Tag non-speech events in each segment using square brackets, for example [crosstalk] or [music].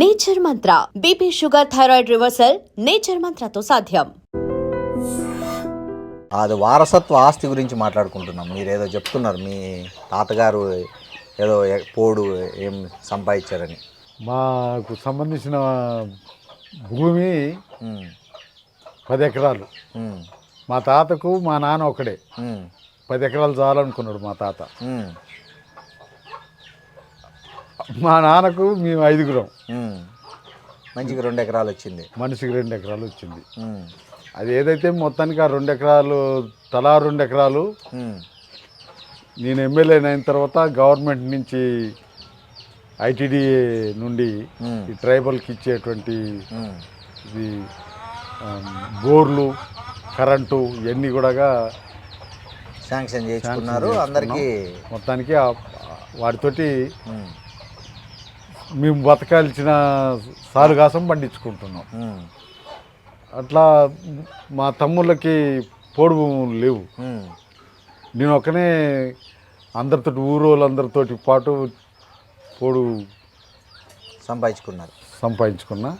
Nature Mantra BP sugar thyroid reversal Nature మంత్రతో సాధ్యం. అది వారసత్వ ఆస్తి గురించి మాట్లాడుకుంటున్నాం. మీరు ఏదో చెప్తున్నారు మీ తాతగారు ఏదో పోడు ఏం సంపాదించారని. మాకు సంబంధించిన భూమి పది ఎకరాలు. మా తాతకు మా నాన్న ఒకడే పది ఎకరాలు చాలనుకున్నాడు మా తాత. మా నాన్నకు మేము ఐదుగురం. మంచిగా రెండు ఎకరాలు వచ్చింది. మనిషికి రెండు ఎకరాలు వచ్చింది. అది ఏదైతే మొత్తానికి ఆ రెండు ఎకరాలు తలా రెండు ఎకరాలు నేను ఎమ్మెల్యే అయిన తర్వాత గవర్నమెంట్ నుంచి ఐటీడీ నుండి ఈ ట్రైబల్కి ఇచ్చేటువంటి ఇది బోర్లు కరెంటు ఇవన్నీ కూడా శాంక్షన్ చేసుకున్నారు అందరికీ మొత్తానికి వాటితోటి మేము బతకాల్సిన సాలుగాసం పండించుకుంటున్నాం. అట్లా మా తమ్ముళ్ళకి పోడు భూములు లేవు. నేను ఒకనే అందరితోటి వాళ్ళందరితోటి పాటు పోడు సంపాదించుకున్నారు. సంపాదించుకున్నా.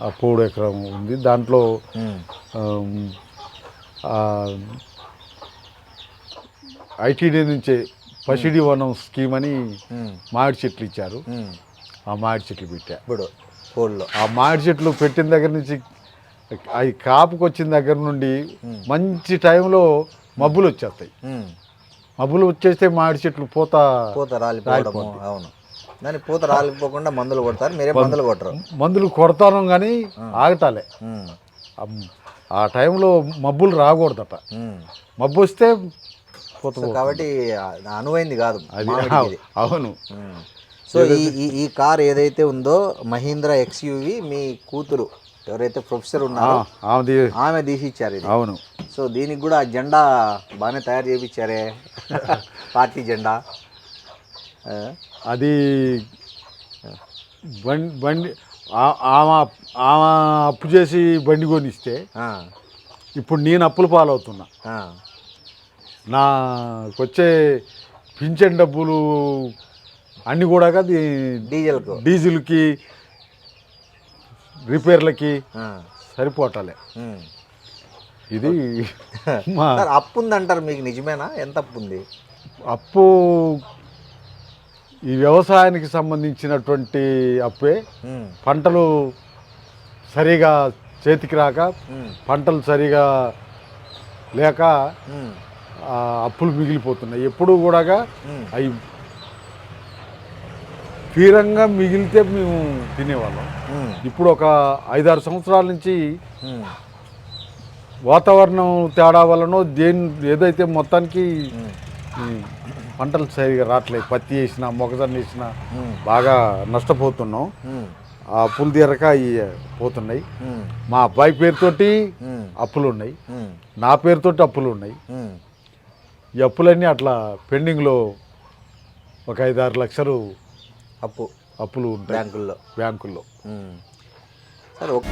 ఆ పోడు ఎకరం ఉంది. దాంట్లో ఐటీడీ నుంచే పసిడి వనం స్కీమ్ అని మామిడి చెట్లు ఇచ్చారు. ఆ మామిడి చెట్లు పెట్టా. ఇప్పుడు పోల్లో ఆ మామిడి చెట్లు పెట్టిన దగ్గర నుంచి అవి కాపుకి వచ్చిన దగ్గర నుండి మంచి టైంలో మబ్బులు వచ్చేస్తాయి. మబ్బులు వచ్చేస్తే మామిడి చెట్లు పోత పూత రాలిపోవడము అవును. దాని పూత రాలిపోకుండా మందులు కొడతారు మీరే మందులు కొట్టరు. మందులు కొడతాను కానీ ఆగటాలే. ఆ- టైంలో మబ్బులు రాకూడదట. మబ్బు వస్తే పోత కాబట్టి అనువైంది కాదు. అవును. సో ఈ ఈ కార్ ఏదైతే ఉందో మహీంద్రా ఎక్స్యూవి మీ కూతురు ఎవరైతే ప్రొఫెసర్ ఉన్నారో ఆమె తీసిచ్చారు ఇది. అవును. సో దీనికి కూడా జెండా బాగానే తయారు చేయించారే [laughs] పార్టీ జెండా. అది బండి బండి ఆమె ఆమె అప్పు చేసి బండి కొనిస్తే ఇప్పుడు నేను అప్పుల పాలవుతున్నా. నాకు వచ్చే పింఛన్ డబ్బులు అన్నీ కూడా డీజిల్కు. డీజిల్కి రిపేర్లకి సరిపోవటాలే. ఉమ్. ఇది [laughs] అప్పు ఉందంటారు మీకు నిజమేనా? ఎంత అప్పు ఉంది అప్పు ఈ వ్యవసాయానికి సంబంధించినటువంటి అప్పే. పంటలు సరిగా చేతికి రాక పంటలు సరిగా లేక అప్పులు మిగిలిపోతున్నాయి. ఎప్పుడు కూడా అవి తీరంగా మిగిలితే మేము తినేవాళ్ళం. ఇప్పుడు ఒక ఐదారు సంవత్సరాల నుంచి వాతావరణం తేడా వలనో దేని ఏదైతే మొత్తానికి పంటలు సరిగా రావట్లేదు పత్తి వేసినా మొక్కజొన్న వేసినా బాగా నష్టపోతున్నాం. ఆ అప్పులు తీరక అవి పోతున్నాయి. మా అబ్బాయి పేరుతోటి అప్పులు ఉన్నాయి నా పేరుతోటి అప్పులు ఉన్నాయి. ఈ అప్పులన్నీ అట్లా పెండింగ్లో ఒక ఐదారు లక్షలు అప్పు. అప్పులు ఉంటాయి. బ్యాంకుల్లో. బ్యాంకుల్లో. సరే ఒక